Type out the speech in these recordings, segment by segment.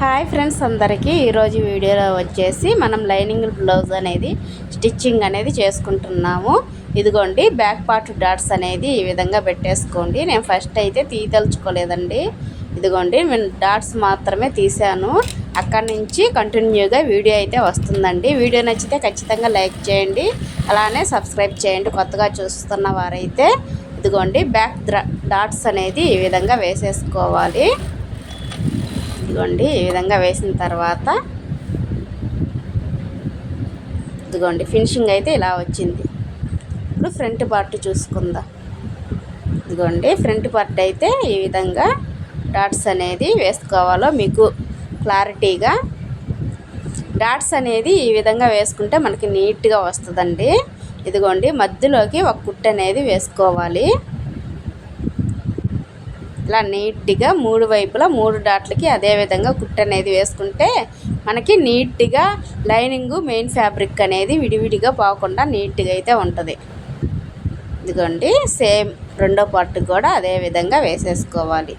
Hi friends అందరికీ. ఈరోజు వీడియోలో వచ్చేసి మనం లైనింగ్ బ్లౌజ్ అనేది స్టిచ్చింగ్ అనేది చేసుకుంటున్నాము. ఇదిగోండి బ్యాక్ పార్ట్ డాట్స్ అనేది ఈ విధంగా పెట్టేసుకోండి. నేను ఫస్ట్ అయితే తీయదలుచుకోలేదండి ఇదిగోండి నేను డాట్స్ మాత్రమే తీశాను. అక్కడి నుంచి కంటిన్యూగా వీడియో అయితే వస్తుందండి. వీడియో నచ్చితే ఖచ్చితంగా లైక్ చేయండి. అలానే సబ్స్క్రైబ్ చేయండి. కొత్తగా చూస్తున్న వారైతే ఇదిగోండి బ్యాక్ డాట్స్ అనేది ఈ విధంగా వేసేసుకోవాలి. ఇదిగోండి ఈ విధంగా వేసిన తర్వాత ఇదిగోండి ఫినిషింగ్ అయితే ఇలా వచ్చింది. ఇప్పుడు ఫ్రంట్ పార్ట్ చూసుకుందాం. ఇదిగోండి ఫ్రంట్ పార్ట్ అయితే ఈ విధంగా డాట్స్ అనేది వేసుకోవాలో మీకు క్లారిటీగా డాట్స్ అనేది ఈ విధంగా వేసుకుంటే మనకి నీట్గా వస్తుందండి. ఇదిగోండి మధ్యలోకి ఒక కుట్ అనేది వేసుకోవాలి. ఇలా నీట్గా మూడు వైపులా మూడు డాట్లకి అదే విధంగా అనేది వేసుకుంటే మనకి నీట్గా లైనింగ్ మెయిన్ ఫ్యాబ్రిక్ అనేది విడివిడిగా పోకుండా నీట్గా అయితే ఉంటుంది. ఇదిగోండి సేమ్ రెండో పార్ట్ కూడా అదే విధంగా వేసేసుకోవాలి.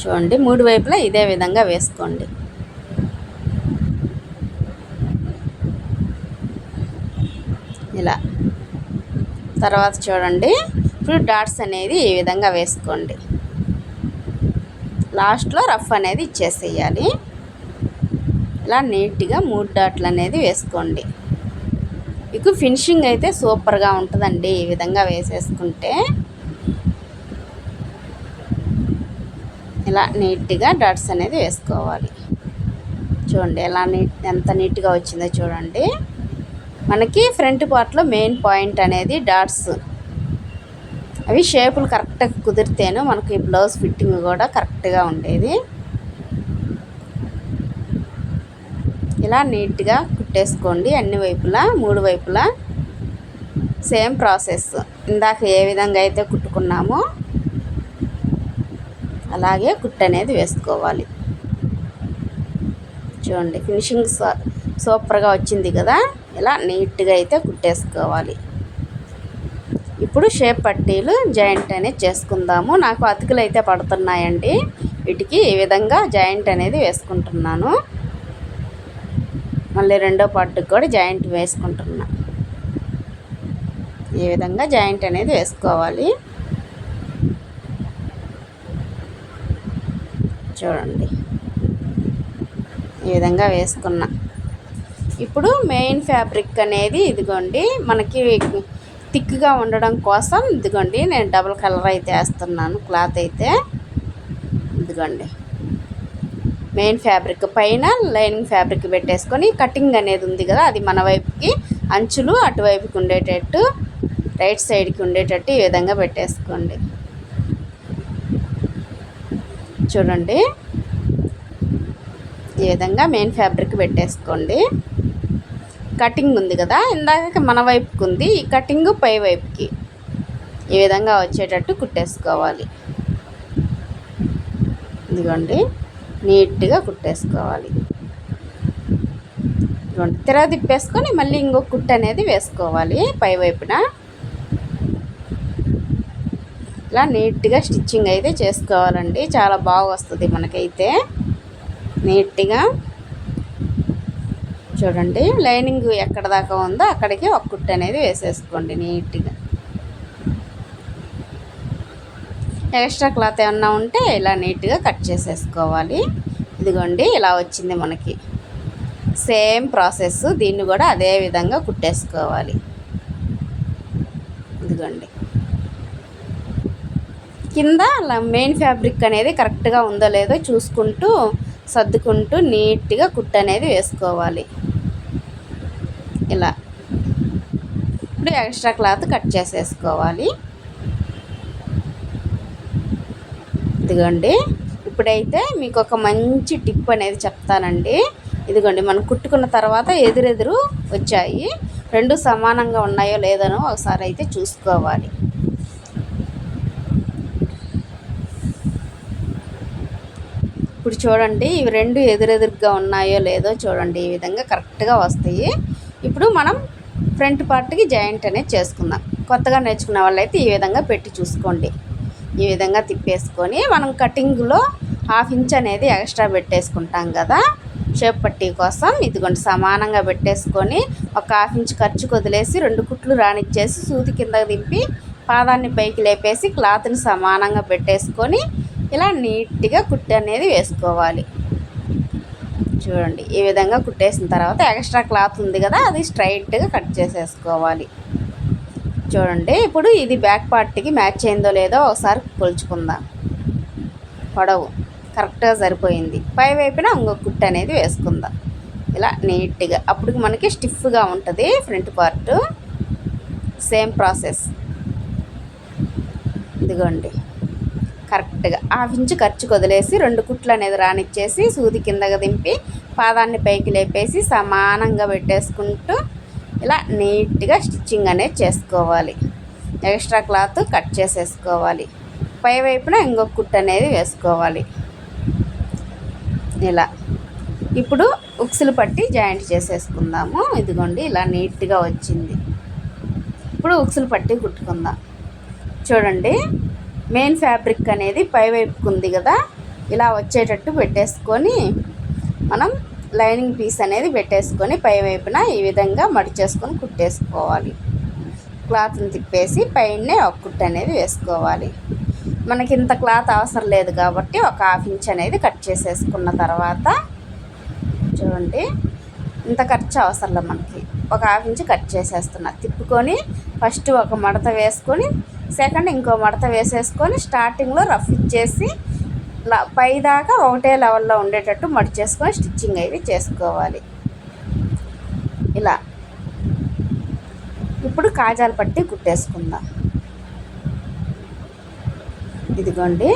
చూడండి మూడు వైపులా ఇదే విధంగా వేసుకోండి. ఇలా. తర్వాత చూడండి ఇప్పుడు డాట్స్ అనేది ఈ విధంగా వేసుకోండి. లాస్ట్లో రఫ్ అనేది ఇచ్చేసేయాలి. ఇలా నీట్గా మూడు డాట్లు అనేది వేసుకోండి. మీకు ఫినిషింగ్ అయితే సూపర్గా ఉంటుందండి ఈ విధంగా వేసేసుకుంటే. ఇలా నీట్గా డాట్స్ అనేది వేసుకోవాలి. చూడండి ఎలా నీట్ ఎంత నీట్గా వచ్చిందో చూడండి. మనకి ఫ్రంట్ పార్ట్లో మెయిన్ పాయింట్ అనేది డాట్స్. అవి షేపులు కరెక్ట్గా కుదిరితేను మనకి బ్లౌజ్ ఫిట్టింగ్ కూడా కరెక్ట్గా ఉండేది. ఇలా నీట్గా కుట్టేసుకోండి అన్ని వైపులా మూడు వైపులా. Same process. ఇందాక ఏ విధంగా అయితే కుట్టుకున్నామో అలాగే కుట్టు అనేది వేసుకోవాలి. చూడండి ఫినిషింగ్ సూపర్గా వచ్చింది కదా? ఇలా నీట్గా అయితే కుట్టేసుకోవాలి. ఇప్పుడు షేప్ పట్టీలు జాయింట్ అనేది చేసుకుందాము. నాకు అతుకులు అయితే పడుతున్నాయండి. వీటికి ఈ విధంగా జాయింట్ అనేది వేసుకుంటున్నాను. మళ్ళీ రెండో పట్టుకు కూడా జాయింట్ వేసుకుంటున్నా. ఈ విధంగా జాయింట్ అనేది వేసుకోవాలి. చూడండి. ఈ విధంగా వేసుకున్నా. ఇప్పుడు మెయిన్ ఫ్యాబ్రిక్ అనేది ఇదిగోండి. మనకి థిక్గా ఉండడం కోసం ఇదిగోండి నేను డబుల్ కలర్ అయితే వేస్తున్నాను క్లాత్ అయితే. ఇదిగోండి. మెయిన్ ఫ్యాబ్రిక్ పైన లైనింగ్ ఫ్యాబ్రిక్ పెట్టేసుకొని కటింగ్ అనేది ఉంది కదా అది మన వైపుకి అంచులు అటువైపుకి ఉండేటట్టు రైట్ సైడ్కి ఉండేటట్టు ఈ విధంగా పెట్టేసుకోండి. చూడండి. ఈ విధంగా మెయిన్ ఫ్యాబ్రిక్ పెట్టేసుకోండి. కటింగ్ ఉంది కదా ఇందాక మన వైపుకి ఉంది ఈ కటింగ్ పై వైపుకి. ఈ విధంగా వచ్చేటట్టు కుట్టేసుకోవాలి. ఇదిగోండి నీట్గా కుట్టేసుకోవాలి. ఇదిగోండి తిరగ తిప్పేసుకొని మళ్ళీ ఇంకో కుట్ట అనేది వేసుకోవాలి పై వైపున. ఇలా నీట్గా స్టిచ్చింగ్ అయితే చేసుకోవాలండి చాలా బాగా వస్తుంది మనకైతే. నీట్గా. చూడండి. లైనింగ్ ఎక్కడ దాకా ఉందో అక్కడికి ఒక కుట్టు అనేది వేసేసుకోండి నీట్గా. ఎక్స్ట్రా క్లాత్ ఏమన్నా ఉంటే ఇలా నీట్గా కట్ చేసేసుకోవాలి. ఇదిగోండి ఇలా వచ్చింది మనకి. సేమ్ ప్రాసెస్ దీన్ని కూడా అదే విధంగా కుట్టేసుకోవాలి. ఇదిగోండి. కింద మెయిన్ ఫ్యాబ్రిక్ అనేది కరెక్ట్గా ఉందో లేదో చూసుకుంటూ సర్దుకుంటూ నీట్గా కుట్టు అనేది వేసుకోవాలి. ఇలా. ఇప్పుడు ఎక్స్ట్రా క్లాత్ కట్ చేసేసుకోవాలి. ఇదిగోండి. ఇప్పుడైతే మీకు ఒక మంచి టిప్ అనేది చెప్తానండి. ఇదిగోండి మనం కుట్టుకున్న తర్వాత ఎదురెదురు వచ్చాయి. రెండు సమానంగా ఉన్నాయో లేదనో ఒకసారి అయితే చూసుకోవాలి. ఇప్పుడు చూడండి ఇవి రెండు ఎదురెదురుగా ఉన్నాయో లేదో చూడండి. ఈ విధంగా కరెక్ట్గా వస్తాయి. ఇప్పుడు మనం ఫ్రంట్ పార్ట్కి జాయింట్ అనేది చేసుకుందాం. కొత్తగా నేర్చుకున్న వాళ్ళైతే ఈ విధంగా పెట్టి చూసుకోండి. ఈ విధంగా తిప్పేసుకొని మనం కటింగ్లో హాఫ్ ఇంచ్ అనేది ఎక్స్ట్రా పెట్టేసుకుంటాం కదా. షేప్ పట్టీ కోసం ఇదిగోండి సమానంగా పెట్టేసుకొని ఒక హాఫ్ ఇంచ్ ఖర్చు వదిలేసి రెండు కుట్లు రానిచ్చేసి సూది కిందకి దింపి పాదాన్ని పైకి లేపేసి క్లాత్ని సమానంగా పెట్టేసుకొని ఇలా నీట్గా కుట్టి అనేది వేసుకోవాలి. చూడండి. ఈ విధంగా కుట్టేసిన తర్వాత ఎక్స్ట్రా క్లాత్ ఉంది కదా అది స్ట్రైట్గా కట్ చేసేసుకోవాలి. చూడండి ఇప్పుడు ఇది బ్యాక్ పార్ట్కి మ్యాచ్ అయిందో లేదో ఒకసారి కొలుచుకుందాం. పొడవు కరెక్ట్గా సరిపోయింది. పై వైపున ఇంకొక కుట్టు అనేది వేసుకుందాం. ఇలా నీట్గా అప్పుడు మనకి స్టిఫ్గా ఉంటుంది ఫ్రంట్ పార్ట్ సేమ్ ప్రాసెస్ ఇదిగోండి. కరెక్ట్గా. హాఫ్ ఇంచు ఖర్చు వదిలేసి రెండు కుట్లు అనేది రానిచ్చేసి సూది కిందగా దింపి పాదాన్ని పైకి లేపేసి సమానంగా పెట్టేసుకుంటూ ఇలా నీట్గా స్టిచ్చింగ్ అనేది చేసుకోవాలి. ఎక్స్ట్రా క్లాత్ కట్ చేసేసుకోవాలి. పై వైపున ఇంకొక కుట్టు అనేది వేసుకోవాలి. ఇలా. ఇప్పుడు ఉక్సులు పట్టి జాయింట్ చేసేసుకుందాము. ఇదిగోండి ఇలా నీట్గా వచ్చింది. ఇప్పుడు ఉక్సులు పట్టి కుట్టుకుందాం. చూడండి మెయిన్ ఫ్యాబ్రిక్ అనేది పైవైపుకు ఉంది కదా. ఇలా వచ్చేటట్టు పెట్టేసుకొని మనం లైనింగ్ పీస్ అనేది పెట్టేసుకొని పై వైపున ఈ విధంగా మడిచేసుకొని కుట్టేసుకోవాలి. క్లాత్ని తిప్పేసి పైనే ఒక కుట్టు అనేది వేసుకోవాలి. మనకి ఇంత క్లాత్ అవసరం లేదు కాబట్టి ఒక హాఫ్ ఇంచ్ అనేది కట్ చేసేసుకున్న తర్వాత చూడండి ఇంత ఖర్చు అవసరం మనకి. ఒక హాఫ్ ఇంచ్ కట్ చేసేస్తున్నా. తిప్పుకొని ఫస్ట్ ఒక మడత వేసుకొని సెకండ్ ఇంకో మడత వేసేసుకొని స్టార్టింగ్లో రఫ్ ఇచ్చేసి పై దాకా ఒకటే లెవెల్లో ఉండేటట్టు మడిచేసుకొని స్టిచ్చింగ్ అయితే చేసుకోవాలి. ఇలా. ఇప్పుడు కాజాలు పట్టి కుట్టేసుకుందాం. ఇదిగోండి.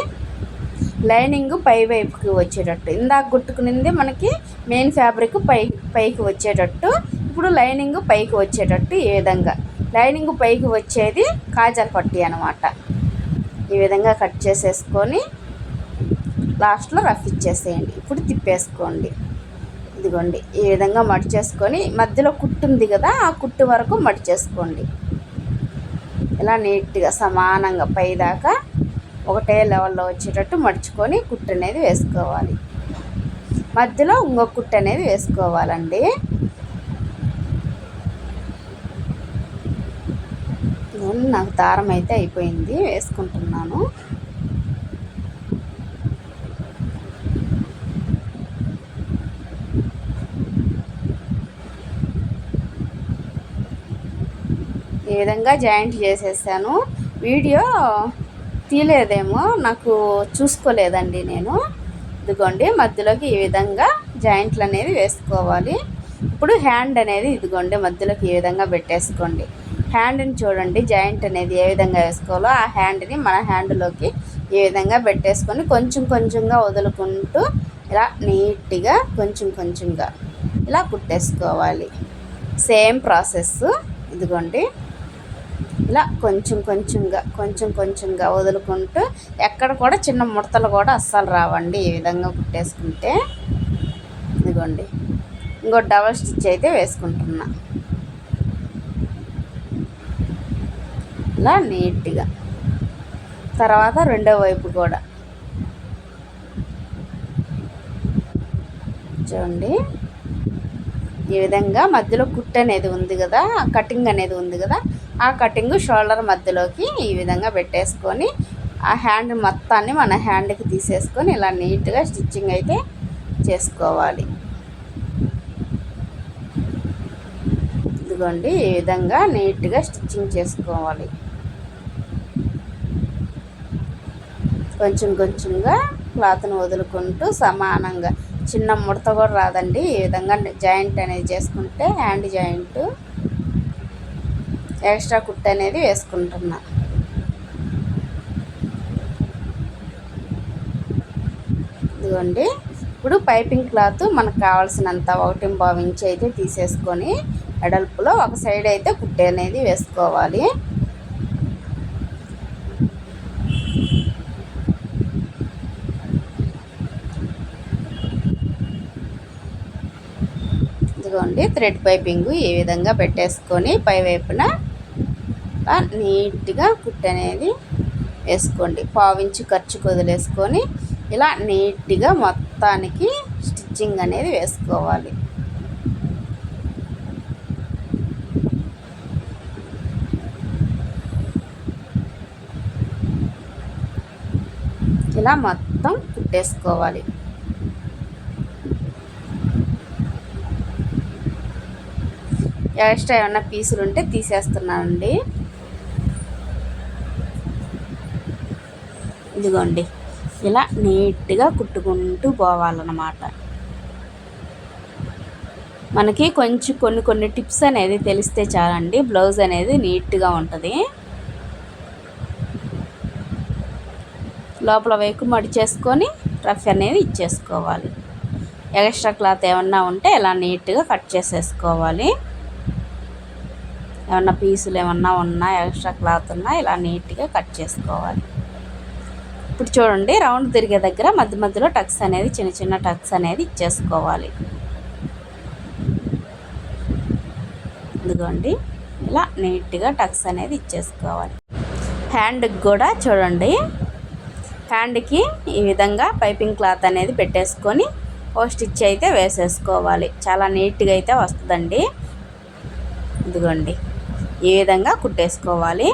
లైనింగ్ పై వైపుకి వచ్చేటట్టు. ఇందాక గుట్టుకునింది మనకి మెయిన్ ఫ్యాబ్రిక్ పై పైకి వచ్చేటట్టు. ఇప్పుడు లైనింగ్ పైకి వచ్చేటట్టు ఏ విధంగా. లైనింగ్ పైకి వచ్చేది కాజల్ పట్టి అనమాట ఈ విధంగా కట్ చేసేసుకొని లాస్ట్లో రఫ్ ఇచ్చేసేయండి. ఇప్పుడు తిప్పేసుకోండి. ఇదిగోండి ఈ విధంగా మడిచేసుకొని మధ్యలో కుట్టు ఉంది కదా ఆ కుట్టు వరకు మడిచేసుకోండి ఇలా నీట్గా సమానంగా పైదాకా ఒకటే లెవెల్లో వచ్చేటట్టు మడుచుకొని కుట్టు అనేది వేసుకోవాలి. మధ్యలో ఇంకొక కుట్టు అనేది వేసుకోవాలండి. నాకు దారం అయితే అయిపోయింది. వేసుకుంటున్నాను. ఈ విధంగా జాయింట్ చేసేసాను. వీడియో తీయలేదేమో నాకు చూసుకోలేదండి నేను. ఇదిగోండి మధ్యలోకి ఈ విధంగా జాయింట్లు అనేది వేసుకోవాలి. ఇప్పుడు హ్యాండ్ అనేది ఇదిగోండి మధ్యలోకి ఈ విధంగా పెట్టేసుకోండి. హ్యాండ్ని చూడండి జాయింట్ అనేది ఏ విధంగా వేసుకోవాలో ఆ హ్యాండ్ని మన హ్యాండ్లోకి ఈ విధంగా పెట్టేసుకొని కొంచెం కొంచెంగా వదులుకుంటూ ఇలా నీట్గా కొంచెం కొంచెంగా ఇలా కుట్టేసుకోవాలి. సేమ్ ప్రాసెస్ ఇదిగోండి. ఇలా కొంచెం కొంచెంగా కొంచెం కొంచెంగా వదులుకుంటూ ఎక్కడ కూడా చిన్న ముడతలు కూడా అస్సలు రావండి ఈ విధంగా కుట్టేసుకుంటే. ఇదిగోండి. ఇంకో డబల్ స్టిచ్ అయితే వేసుకుంటున్నా. ఇలా నీట్గా. తర్వాత రెండో వైపు కూడా చూడండి. ఈ విధంగా మధ్యలో కుట్ అనేది ఉంది కదా కటింగ్ అనేది ఉంది కదా ఆ కటింగ్ షోల్డర్ మధ్యలోకి ఈ విధంగా పెట్టేసుకొని ఆ హ్యాండ్ మొత్తాన్ని మన హ్యాండ్కి తీసేసుకొని ఇలా నీట్గా స్టిచ్చింగ్ అయితే చేసుకోవాలి. ఇదిగోండి ఈ విధంగా నీట్గా స్టిచ్చింగ్ చేసుకోవాలి. కొంచెం కొంచెంగా క్లాత్ను వదులుకుంటూ సమానంగా. చిన్న ముడత కూడా రాదండి. ఈ విధంగా జాయింట్ అనేది చేసుకుంటే హ్యాండ్ జాయింట్ ఎక్స్ట్రా కుట్ అనేది వేసుకుంటున్నా. ఇదిగోండి. ఇప్పుడు పైపింగ్ క్లాత్ మనకు కావాల్సినంత ఒకటి బావించి అయితే తీసేసుకొని ఎడల్పులో ఒక సైడ్ అయితే కుట్టే అనేది వేసుకోవాలి. ఇదిగోండి థ్రెడ్ పైపింగ్ ఈ విధంగా పెట్టేసుకొని పై వైపున నీట్గా కుట్ అనేది వేసుకోండి. పావించి ఖర్చు వదిలేసుకొని ఇలా నీట్గా మొత్తానికి స్టిచ్చింగ్ అనేది వేసుకోవాలి. ఇలా మొత్తం కుట్టేసుకోవాలి. ఎక్స్ట్రా ఏమన్నా పీసులు ఉంటే తీసేస్తున్నానండి. ఇదిగోండి. ఇలా నీట్గా కుట్టుకుంటూ పోవాలన్నమాట. మనకి కొంచెం కొన్ని కొన్ని టిప్స్ అనేది తెలిస్తే చాలండి. బ్లౌజ్ అనేది నీట్గా ఉంటుంది. లోపల వైపు మడిచేసుకొని రఫ్ అనేది ఇచ్చేసుకోవాలి. ఎక్స్ట్రా క్లాత్ ఏమన్నా ఉంటే ఇలా నీట్గా కట్ చేసేసుకోవాలి. ఏమన్నా పీసులు ఏమన్నా ఉన్నా ఎక్స్ట్రా క్లాత్ ఉన్నా ఇలా నీట్గా కట్ చేసుకోవాలి. ఇప్పుడు చూడండి రౌండ్ తిరిగే దగ్గర మధ్య మధ్యలో టక్స్ అనేది చిన్న చిన్న టక్స్ అనేది ఇచ్చేసుకోవాలి. ఇదిగోండి ఇలా నీట్గా టక్స్ అనేది ఇచ్చేసుకోవాలి. హ్యాండ్కి కూడా చూడండి హ్యాండ్కి ఈ విధంగా పైపింగ్ క్లాత్ అనేది పెట్టేసుకొని ఓ స్టిచ్ అయితే వేసేసుకోవాలి. చాలా నీట్గా అయితే వస్తుందండి. ఇదిగోండి. ఈ విధంగా కుట్టేసుకోవాలి?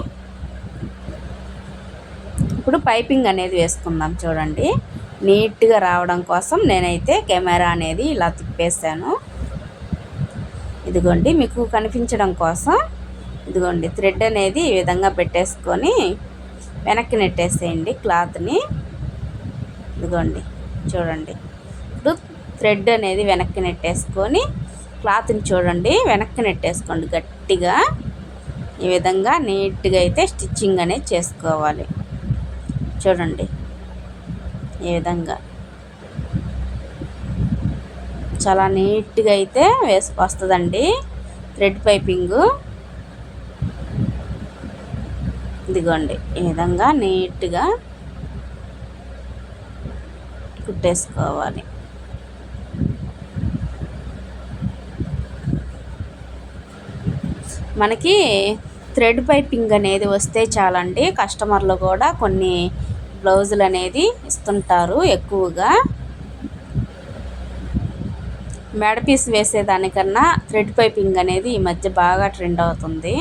ఇప్పుడు పైపింగ్ అనేది వేసుకుందాం చూడండి. నీట్గా రావడం కోసం నేనైతే కెమెరా అనేది ఇలా తిప్పేసాను ఇదిగోండి మీకు కనిపించడం కోసం ఇదిగోండి థ్రెడ్ అనేది ఈ విధంగా పెట్టేసుకొని వెనక్కి నెట్టేసేయండి క్లాత్ని. ఇదిగోండి చూడండి. ఇప్పుడు థ్రెడ్ అనేది వెనక్కి నెట్టేసుకొని క్లాత్ని చూడండి వెనక్కి నెట్టేసుకోండి గట్టిగా. ఈ విధంగా నీట్గా అయితే స్టిచ్చింగ్ అనేది చేసుకోవాలి. చూడండి. ఈ విధంగా. చాలా నీట్గా అయితే వేసి వస్తుందండి. Thread piping. ఇదిగోండి. ఈ విధంగా నీట్గా కుట్టేసుకోవాలి. మనకి థ్రెడ్ పైపింగ్ అనేది వస్తే చాలండి. కస్టమర్లు కూడా కొన్ని బ్లౌజులు అనేది ఇస్తుంటారు ఎక్కువగా. మెడ పీస్ వేసేదానికన్నా థ్రెడ్ పైపింగ్ అనేది ఈ మధ్య బాగా ట్రెండ్ అవుతుంది.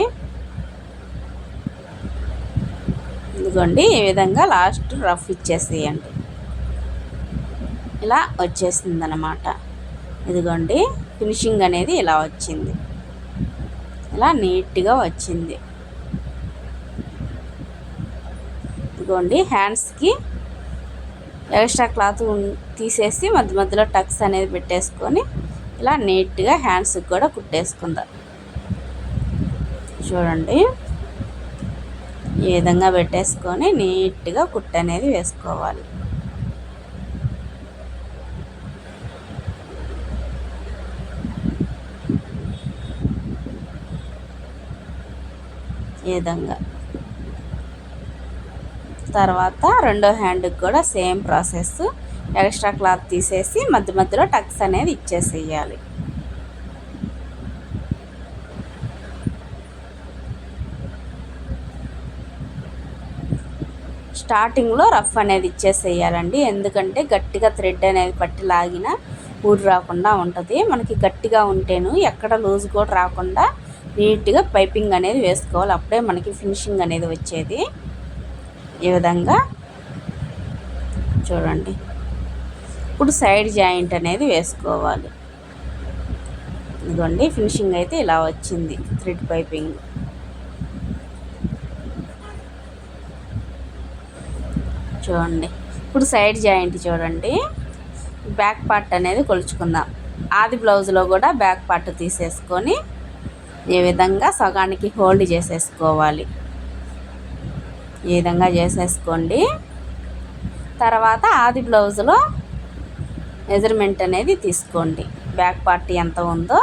ఇదిగోండి ఈ విధంగా లాస్ట్ రఫ్ ఇచ్చేసేయండి. ఇలా వచ్చేసింది అనమాట ఇదిగోండి ఫినిషింగ్ అనేది ఇలా వచ్చింది. ఇలా నీట్గా వచ్చింది. ఇదిగోండి హ్యాండ్స్కి ఎక్స్ట్రా క్లాత్ తీసేసి మధ్య మధ్యలో టక్స్ అనేది పెట్టేసుకొని ఇలా నీట్గా హ్యాండ్స్కి కూడా కుట్టేసుకుందాం. చూడండి ఈ విధంగా పెట్టేసుకొని నీట్గా కుట్ట అనేది వేసుకోవాలి. ఈ విధంగా? తర్వాత రెండో హ్యాండ్కి కూడా సేమ్ ప్రాసెస్ ఎక్స్ట్రా క్లాత్ తీసేసి మధ్య మధ్యలో టక్స్ అనేది ఇచ్చేసేయాలి. స్టార్టింగ్లో రఫ్ అనేది ఇచ్చేసేయాలండి. ఎందుకంటే గట్టిగా థ్రెడ్ అనేది పట్టి లాగిన ఊరు రాకుండా ఉంటుంది. మనకి గట్టిగా ఉంటేను ఎక్కడ లూజ్ కూడా రాకుండా నీట్గా పైపింగ్ అనేది వేసుకోవాలి. అప్పుడే మనకి ఫినిషింగ్ అనేది వచ్చేది. ఈ విధంగా చూడండి. ఇప్పుడు సైడ్ జాయింట్ అనేది వేసుకోవాలి. ఇదిగోండి ఫినిషింగ్ అయితే ఇలా వచ్చింది. Thread piping. చూడండి. ఇప్పుడు సైడ్ జాయింట్ చూడండి. బ్యాక్ పార్ట్ అనేది కొలుచుకుందాం. ఆది బ్లౌజ్లో కూడా బ్యాక్ పార్ట్ తీసేసుకొని ఈ విధంగా సగానికి హోల్డ్ చేసేసుకోవాలి? ఈ విధంగా చేసేసుకోండి? తర్వాత ఆది బ్లౌజ్లో మెజర్మెంట్ అనేది తీసుకోండి. బ్యాక్ పార్టీ ఎంత ఉందో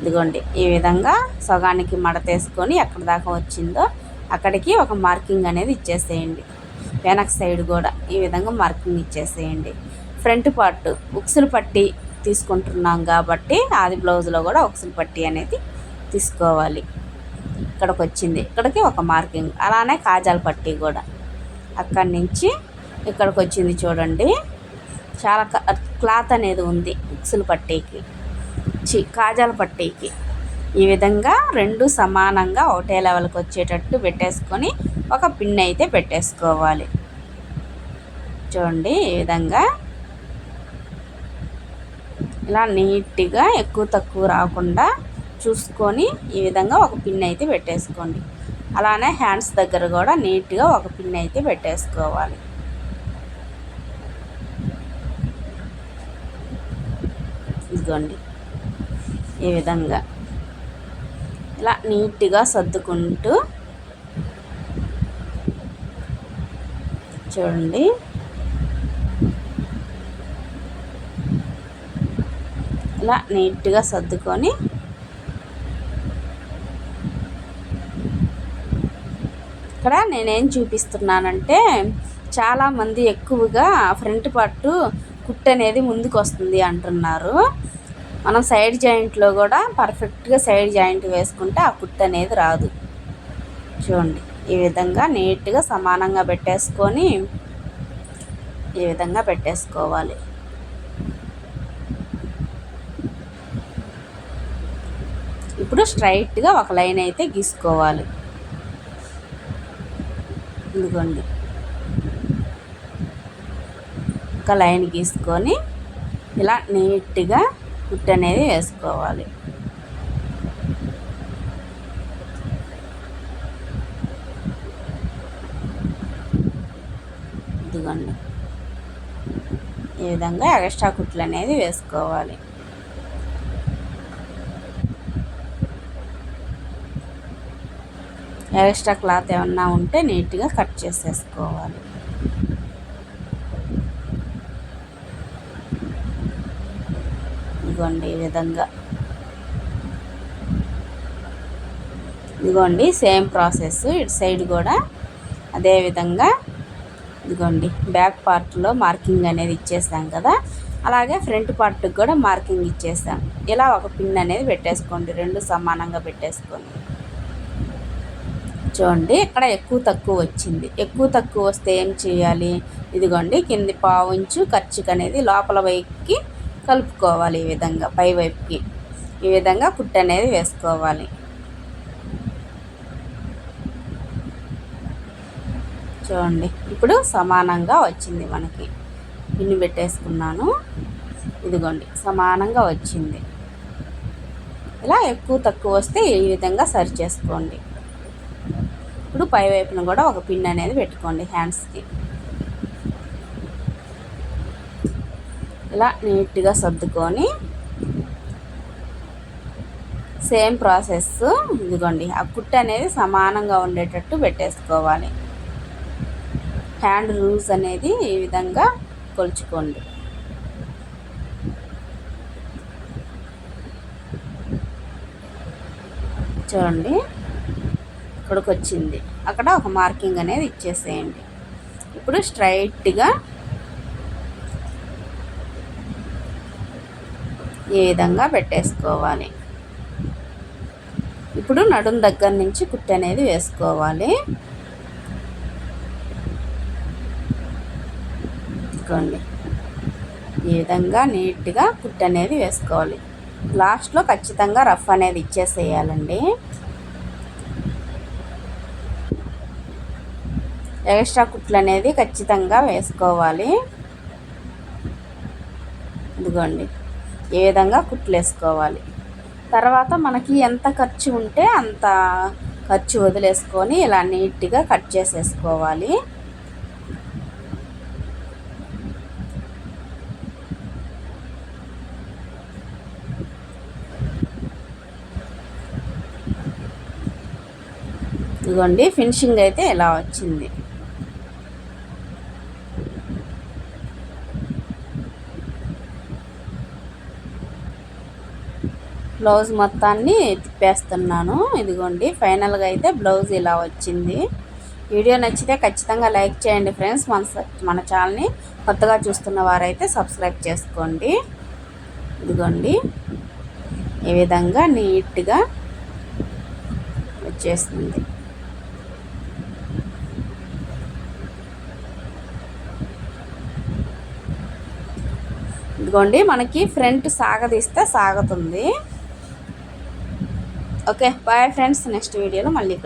ఇదిగోండి. ఈ విధంగా సగానికి మడతేసుకొని ఎక్కడ దాకా వచ్చిందో అక్కడికి ఒక మార్కింగ్ అనేది ఇచ్చేసేయండి. వెనక్ సైడ్ కూడా ఈ విధంగా మార్కింగ్ ఇచ్చేసేయండి. ఫ్రంట్ పార్ట్ ఉక్సులు పట్టి తీసుకుంటున్నాం కాబట్టి ఆది బ్లౌజ్లో కూడా ఒకసిన పట్టి అనేది తీసుకోవాలి. ఇక్కడికి వచ్చింది ఇక్కడికి ఒక మార్కింగ్. అలానే కాజాల పట్టి కూడా. అక్కడి నుంచి ఇక్కడికి వచ్చింది చూడండి. చాలా క్లాత్ అనేది ఉంది ఉక్సులు పట్టీకి. చి కాజాల పట్టీకి. ఈ విధంగా రెండు సమానంగా ఒకటే లెవెల్కి వచ్చేటట్టు పెట్టేసుకొని ఒక పిన్ అయితే పెట్టేసుకోవాలి. చూడండి ఈ విధంగా ఇలా నీట్గా ఎక్కువ తక్కువ రాకుండా చూసుకొని ఈ విధంగా ఒక పిన్ అయితే పెట్టేసుకోండి. అలానే హ్యాండ్స్ దగ్గర కూడా నీట్గా ఒక పిన్ అయితే పెట్టేసుకోవాలి. ఇదిగోండి. ఈ విధంగా ఇలా నీట్గా సర్దుకుంటూ చూడండి. ఇలా నీట్గా సర్దుకొని ఇక్కడ నేనేం చూపిస్తున్నానంటే చాలామంది ఎక్కువగా ఫ్రంట్ పట్టు కుట్ అనేది ముందుకు వస్తుంది అంటున్నారు. మనం సైడ్ జాయింట్లో కూడా పర్ఫెక్ట్గా సైడ్ జాయింట్ వేసుకుంటే ఆ కుట్ అనేది రాదు. చూడండి ఈ విధంగా నీట్గా సమానంగా పెట్టేసుకొని ఈ విధంగా పెట్టేసుకోవాలి. ఇప్పుడు స్ట్రైట్గా ఒక లైన్ అయితే గీసుకోవాలి. ఇదిగోండి. ఒక లైన్ గీసుకొని ఇలా నీట్గా కుట్టు అనేది వేసుకోవాలి. ఇదిగోండి. ఈ విధంగా ఎక్స్ట్రా కుట్లు అనేది వేసుకోవాలి. ఎక్స్ట్రా క్లాత్ ఏమన్నా ఉంటే నీట్గా కట్ చేసేసుకోవాలి. ఇదిగోండి ఈ విధంగా. ఇదిగోండి సేమ్ ప్రాసెస్ ఇటు సైడ్ కూడా అదే విధంగా ఇదిగోండి బ్యాక్ పార్ట్లో మార్కింగ్ అనేది ఇచ్చేసాం కదా. అలాగే ఫ్రంట్ పార్ట్కి కూడా మార్కింగ్ ఇచ్చేసాం. ఇలా ఒక పిన్ అనేది పెట్టేసుకోండి రెండు సమానంగా పెట్టేసుకోండి. చూడండి ఇక్కడ ఎక్కువ తక్కువ వచ్చింది. ఎక్కువ తక్కువ వస్తే ఏం చేయాలి? ఇదిగోండి కింది పావుంచు ఖర్చుకు అనేది లోపల వైపుకి కలుపుకోవాలి ఈ విధంగా పై వైపుకి. ఈ విధంగా కుట్టు అనేది వేసుకోవాలి. చూడండి ఇప్పుడు సమానంగా వచ్చింది మనకి. పిన్ను పెట్టేసుకున్నాను. ఇదిగోండి సమానంగా వచ్చింది. ఇలా ఎక్కువ తక్కువ వస్తే ఈ విధంగా సరి చేసుకోండి. ఇప్పుడు పై వైపున కూడా ఒక పిన్ అనేది పెట్టుకోండి హ్యాండ్స్కి ఇలా నీట్గా సర్దుకొని సేమ్ ప్రాసెస్ ఇదిగోండి ఆ కుట్టు అనేది సమానంగా ఉండేటట్టు పెట్టేసుకోవాలి. హ్యాండ్ రూల్స్ అనేది ఈ విధంగా కొలుచుకోండి. చూడండి. ఇక్కడికి వచ్చింది అక్కడ ఒక మార్కింగ్ అనేది ఇచ్చేసేయండి. ఇప్పుడు స్ట్రైట్గా ఈ విధంగా పెట్టేసుకోవాలి? ఇప్పుడు నడుం దగ్గర నుంచి కుట్టు అనేది వేసుకోవాలి. వేసుకోండి ఈ విధంగా నీట్గా కుట్టు అనేది వేసుకోవాలి. లాస్ట్లో ఖచ్చితంగా రఫ్ అనేది ఇచ్చేసేయాలండి. ఎక్స్ట్రా కుట్లు అనేది ఖచ్చితంగా వేసుకోవాలి. ఇదిగోండి. ఏ విధంగా కుట్లు వేసుకోవాలి. తర్వాత మనకి ఎంత ఖర్చు ఉంటే అంత ఖర్చు వదిలేసుకొని ఇలా నీట్గా కట్ చేసేసుకోవాలి. ఇదిగోండి ఫినిషింగ్ అయితే ఇలా వచ్చింది. బ్లౌజ్ మొత్తాన్ని తిప్పేస్తున్నాను. ఇదిగోండి ఫైనల్గా అయితే బ్లౌజ్ ఇలా వచ్చింది. వీడియో నచ్చితే ఖచ్చితంగా లైక్ చేయండి ఫ్రెండ్స్. మన మన ఛానల్ని కొత్తగా చూస్తున్న వారైతే సబ్స్క్రైబ్ చేసుకోండి. ఇదిగోండి ఈ విధంగా నీట్గా వచ్చేస్తుంది ఇదిగోండి మనకి ఫ్రంట్ సాగదీస్తే సాగుతుంది. ఓకే బాయ్ ఫ్రెండ్స్ నెక్స్ట్ వీడియోలో మళ్ళీ